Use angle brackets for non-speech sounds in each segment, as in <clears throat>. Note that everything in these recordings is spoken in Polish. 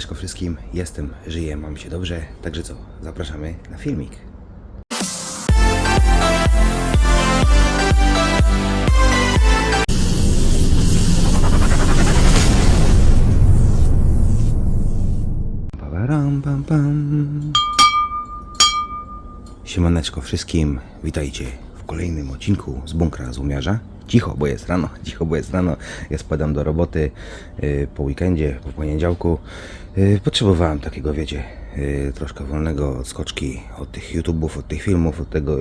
Siemaneczko wszystkim, jestem, żyję, mam się dobrze, także co, zapraszamy na filmik. Paparam, pam, pam. Siemaneczko wszystkim, witajcie w kolejnym odcinku z bunkra z umiarza. Cicho, bo jest rano, <laughs> cicho, bo jest rano. Ja spadam do roboty y, po weekendzie, po poniedziałku. Y, potrzebowałem takiego, wiecie, y, troszkę wolnego od skoczki, od tych YouTube'ów, od tych filmów, od tego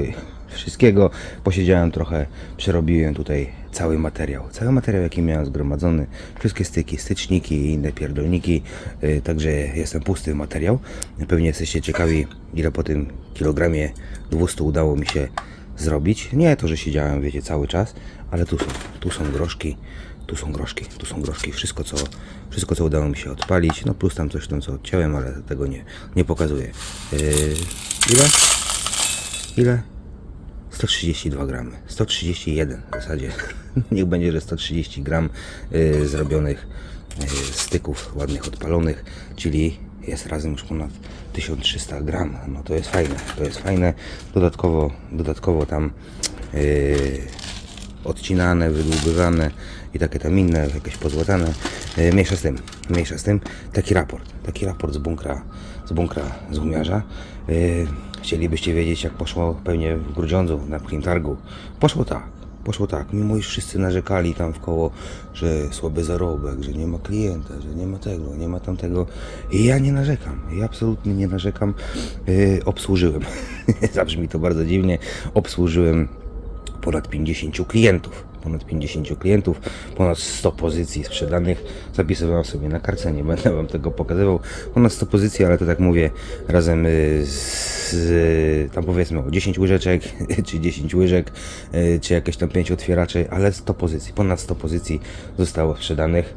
wszystkiego. Posiedziałem trochę, przerobiłem tutaj cały materiał. Cały materiał, jaki miałem zgromadzony, wszystkie styki, styczniki i inne pierdolniki. Także jestem pusty materiał. Pewnie jesteście ciekawi, ile po tym kilogramie 200 udało mi się zrobić. Nie to, że siedziałem, wiecie, cały czas, ale tu są, tu są groszki, tu są groszki, tu są groszki, wszystko co, wszystko co udało mi się odpalić, no plus tam coś tam co odciąłem, ale tego nie, nie pokazuję. Yy, ile? Ile? 132 gramy, 131 w zasadzie, <laughs> niech będzie, że 130 gram yy, zrobionych yy, styków ładnych odpalonych, czyli jest razem już ponad 1300 gram, no to jest fajne, to jest fajne, dodatkowo, dodatkowo tam yy, odcinane, wydłubywane i takie tam inne, jakieś pozłatane. E, Mniejsza z tym, mniejsza z tym. Taki raport, taki raport z bunkra, z bunkra, z umiarza. E, Chcielibyście wiedzieć, jak poszło pewnie w Grudziądzu na Targu. Poszło tak, poszło tak. Mimo iż wszyscy narzekali tam w koło, że słaby zarobek, że nie ma klienta, że nie ma tego, nie ma tamtego. I ja nie narzekam, ja absolutnie nie narzekam. E, Obsłużyłem, <laughs> zabrzmi to bardzo dziwnie, obsłużyłem ponad 50 klientów. Ponad 50 klientów, ponad 100 pozycji sprzedanych. Zapisywałem sobie na kartce, nie będę Wam tego pokazywał. Ponad 100 pozycji, ale to tak mówię, razem y, z, tam powiedzmy o 10 łyżeczek, <laughs> czy 10 łyżek, y, czy jakieś tam 5 otwieraczy, ale 100 pozycji, ponad 100 pozycji zostało sprzedanych.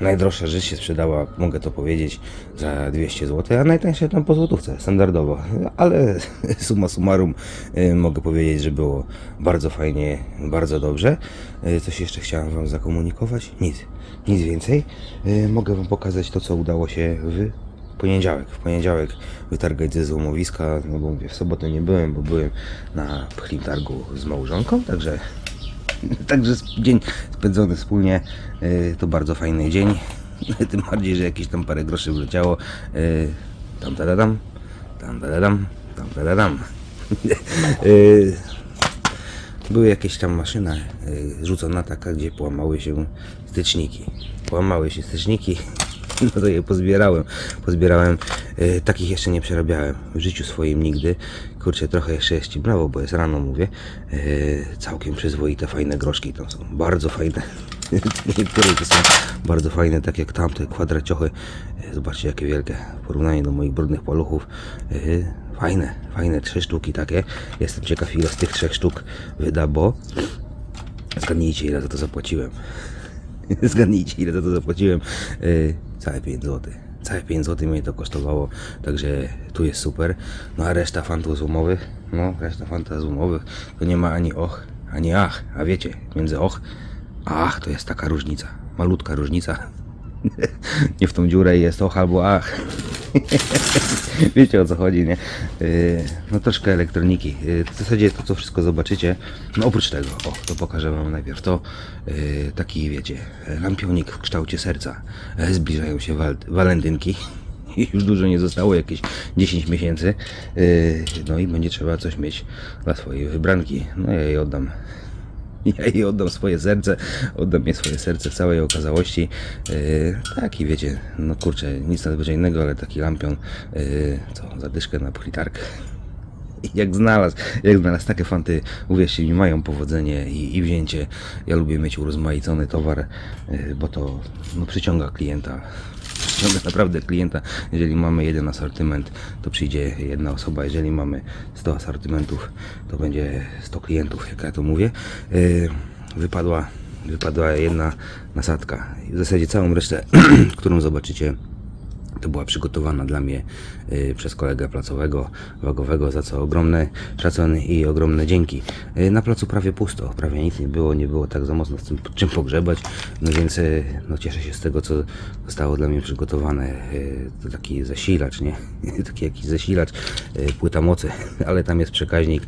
Najdroższa rzecz się sprzedała, mogę to powiedzieć, za 200 zł, a najtańsza tam po złotówce, standardowo. Ale <laughs> summa summarum y, mogę powiedzieć, że było bardzo fajnie, bardzo dobrze. Y, Coś jeszcze chciałem Wam zakomunikować? Nic, nic więcej. Y, Mogę Wam pokazać to, co udało się w poniedziałek. W poniedziałek wytargać ze złomowiska, no bo mówię, w sobotę nie byłem, bo byłem na pchlim targu z małżonką, także Także dzień spędzony wspólnie y, to bardzo fajny dzień. <laughs> Tym bardziej, że jakieś tam parę groszy wleciało. Y, Tam tadadam, tam tadadam, tam tadadam. <laughs> Y, Były jakieś tam maszyna rzucona taka, gdzie połamały się styczniki. Połamały się styczniki. <laughs> No to je pozbierałem. Pozbierałem. Y, takich jeszcze nie przerabiałem w życiu swoim nigdy. Kurczę, trochę jeszcze jest cimbrawo, bo jest rano, mówię. Y, całkiem przyzwoite, fajne groszki tam są. Bardzo fajne. <laughs> Niektóre to są bardzo fajne, tak jak tamte kwadraciochy. Y, Zobaczcie, jakie wielkie w porównaniu do moich brudnych paluchów. Y, fajne, fajne trzy sztuki takie. Jestem ciekaw, ile z tych trzech sztuk wyda, bo zgadnijcie, ile za to zapłaciłem. <laughs> Zgadnijcie, ile za to zapłaciłem. Yy, całe 5 zł. Całe 5 zł mnie to kosztowało, także tu jest super. No a reszta fantów no reszta fantów to nie ma ani och, ani ach. A wiecie, między och a ach to jest taka różnica, malutka różnica. <laughs> nie w tą dziurę jest och albo ach. <laughs> Wiecie o co chodzi, nie? Yy, no troszkę elektroniki. Yy, w zasadzie to, co wszystko zobaczycie, no oprócz tego, o, to pokażę Wam najpierw to, yy, taki, wiecie, lampionik w kształcie serca. Yy, zbliżają się wal walentynki. <laughs> Już dużo nie zostało, jakieś 10 miesięcy. No i będzie trzeba coś mieć dla swojej wybranki. No ja jej oddam ja jej oddam swoje serce, oddam jej swoje serce całej okazałości. Yy, taki wiecie, no kurczę, nic nadzwyczajnego, ale taki lampion, yy, co, zadyszkę na plitarkę. Jak znalazł, jak znalazł takie fanty, uwierzcie mi, mają powodzenie i, i wzięcie. Ja lubię mieć urozmaicony towar, yy, bo to no, przyciąga klienta. Przyciąga naprawdę klienta. Jeżeli mamy jeden asortyment, to przyjdzie jedna osoba. Jeżeli mamy 100 asortymentów, to będzie 100 klientów, jak ja to mówię. Yy, wypadła, wypadła jedna nasadka. W zasadzie całą resztę, <clears throat> którą zobaczycie To była przygotowana dla mnie y, przez kolegę placowego, wagowego, za co ogromny szacun i ogromne dzięki. Y, na placu prawie pusto, prawie nic nie było, nie było tak za mocno z tym czym pogrzebać, no więc y, no, cieszę się z tego, co zostało dla mnie przygotowane. To taki zasilacz, nie? <laughs> taki jakiś zasilacz, płyta mocy, <laughs> ale tam jest przekaźnik,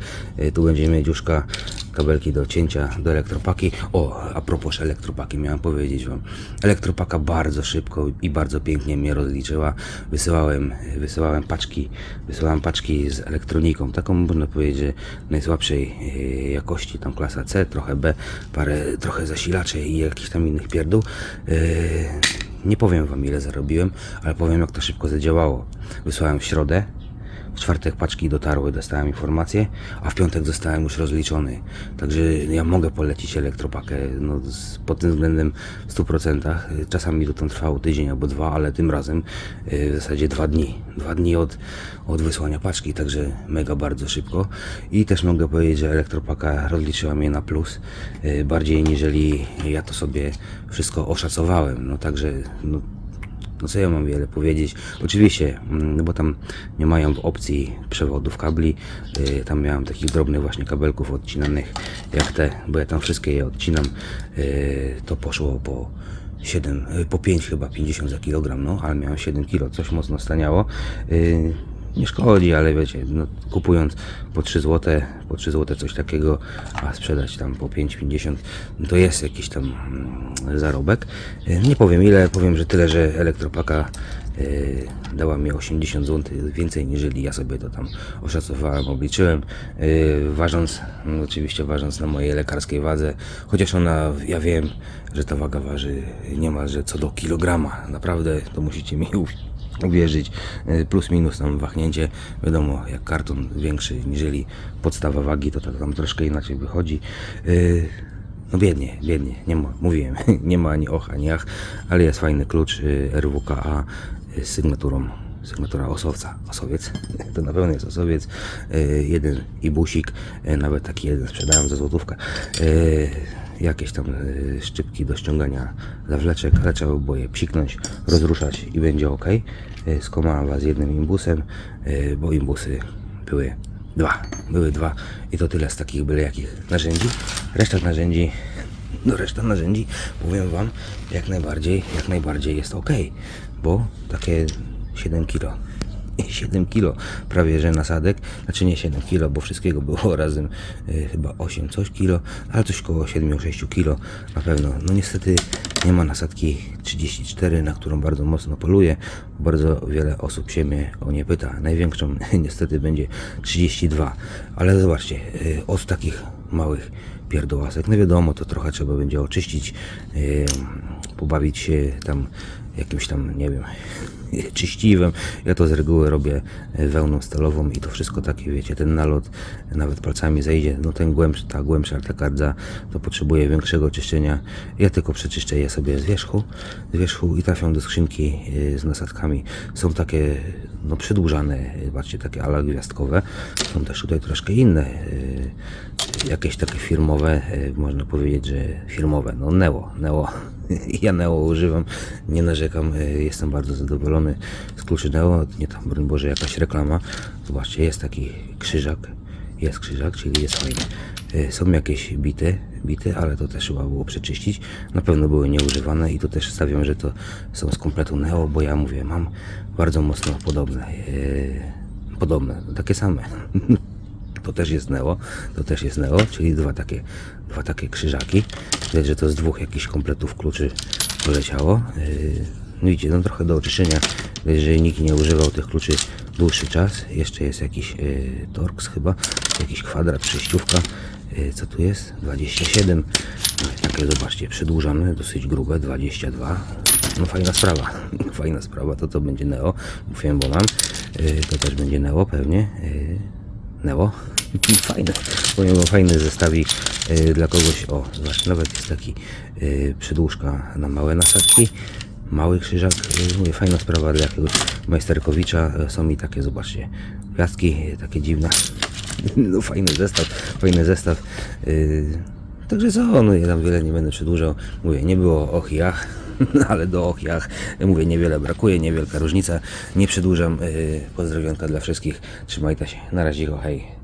tu będziemy mieć uszka, kabelki do cięcia, do elektropaki. O, a propos elektropaki, miałem powiedzieć Wam. Elektropaka bardzo szybko i bardzo pięknie mnie rozliczyła. Wysyłałem, wysyłałem paczki, wysyłałem paczki z elektroniką, taką można powiedzieć, najsłabszej e, jakości, tam klasa C, trochę B, parę, trochę zasilaczy i jakichś tam innych pierdół. E, Nie powiem Wam ile zarobiłem, ale powiem jak to szybko zadziałało. Wysłałem w środę, w czwartek paczki dotarły, dostałem informację, a w piątek zostałem już rozliczony. Także ja mogę polecić elektropakę no, z, pod tym względem w 100%. Czasami to tam trwało tydzień albo dwa, ale tym razem y, w zasadzie dwa dni. Dwa dni od, od wysłania paczki, także mega bardzo szybko. I też mogę powiedzieć, że elektropaka rozliczyła mnie na plus y, bardziej niżeli ja to sobie wszystko oszacowałem. No także no, no co ja mam wiele powiedzieć? Oczywiście, mm, no bo tam nie mają opcji przewodów kabli. Yy, tam miałem takich drobnych właśnie kabelków odcinanych jak te, bo ja tam wszystkie je odcinam. Yy, to poszło po 7, yy, po 5 chyba 50 za kilogram, no ale miałem 7 kilo, coś mocno staniało. Yy, nie szkodzi, ale wiecie, no, kupując po 3 zł, po 3 zł coś takiego, a sprzedać tam po 5,50, no to jest jakiś tam mm, zarobek. Y, Nie powiem ile, powiem, że tyle, że elektropaka y, dała mi 80 zł więcej niż ja sobie to tam oszacowałem, obliczyłem, y, ważąc, no, oczywiście ważąc na mojej lekarskiej wadze, chociaż ona, ja wiem, że ta waga waży niemalże co do kilograma, naprawdę to musicie mi <laughs> uwierzyć. Y, plus minus tam wahnięcie, wiadomo, jak karton większy niżeli podstawa wagi, to, to tam troszkę inaczej wychodzi. Y, No biednie, biednie, nie ma, mówiłem, <laughs> nie ma ani och, ani ach, ale jest fajny klucz y, RWKA z sygnaturą, sygnatura osowca, osowiec, <laughs> to na pewno jest osowiec, jeden i busik, nawet taki jeden sprzedałem za złotówkę. Jakieś tam y, szczypki do ściągania zawleczek, ale trzeba było je psiknąć, rozruszać i będzie ok. Y, Skomałem was jednym imbusem, y, bo imbusy były dwa, były dwa i to tyle z takich byle jakich narzędzi. Reszta narzędzi, no reszta narzędzi, powiem wam, jak najbardziej, jak najbardziej jest ok, bo takie 7 kilo 7 kilo prawie że nasadek, znaczy nie 7 kilo, bo wszystkiego było <laughs> razem y, chyba 8 coś kilo, ale coś koło 7-6 kilo na pewno. No niestety nie ma nasadki 34, na którą bardzo mocno poluję. Bardzo wiele osób się mnie o nie pyta. Największą <laughs> niestety będzie 32, ale zobaczcie, y, od takich małych pierdołasek, no wiadomo, to trochę trzeba będzie oczyścić, y, pobawić się tam jakimś tam, nie wiem, <laughs> czyściwem. Ja to z reguły robię e, wełną stalową i to wszystko takie, wiecie, ten nalot nawet palcami zejdzie, no ten głębszy, ta głębsza takardza to potrzebuje większego czyszczenia. Ja tylko przeczyszczę je sobie z wierzchu, z wierzchu i trafią do skrzynki e, z nasadkami. Są takie, no przedłużane, e, zobaczcie, takie ala gwiazdkowe. Są też tutaj troszkę inne, e, jakieś takie firmowe, e, można powiedzieć, że firmowe, no Neo, Neo. <laughs> Ja Neo używam, nie narzekam, jestem bardzo zadowolony z kluczy Neo, nie tam, broń Boże, jakaś reklama. Zobaczcie, jest taki krzyżak, jest krzyżak, czyli jest fajny. E, Są jakieś bity, bity, ale to też trzeba było przeczyścić. Na pewno były nieużywane i tu też stawiam, że to są z kompletu Neo, bo ja mówię, mam bardzo mocno podobne, e, podobne, takie same. <laughs> To też jest Neo, to też jest Neo, czyli dwa takie, dwa takie krzyżaki. Widać, że to z dwóch jakichś kompletów kluczy poleciało. Yy, No widzicie, no trochę do oczyszczenia, że nikt nie używał tych kluczy dłuższy czas. Jeszcze jest jakiś yy, Torx chyba, jakiś kwadrat, przejściówka. Yy, co tu jest? 27. No, takie zobaczcie, przedłużane, dosyć grube, 22. No fajna sprawa, <laughs> fajna sprawa, to to będzie Neo, mówiłem, bo mam. Yy, to też będzie Neo pewnie. Yy, Neo. <laughs> Fajny. Powiem wam, fajny zestawik y, dla kogoś. O, zobacz, nawet jest taki y, przydłużka na małe nasadki. Mały krzyżak. Y, mówię, fajna sprawa dla jakiegoś majsterkowicza. Y, są mi takie, zobaczcie, gwiazdki y, takie dziwne. No fajny zestaw, fajny zestaw. Y, Także co, no ja tam wiele nie będę przedłużał. Mówię, nie było och i <laughs> ale do och mówię, niewiele brakuje, niewielka różnica. Nie przedłużam. Yy, pozdrowionka dla wszystkich. Trzymajcie się. Na razie, hej.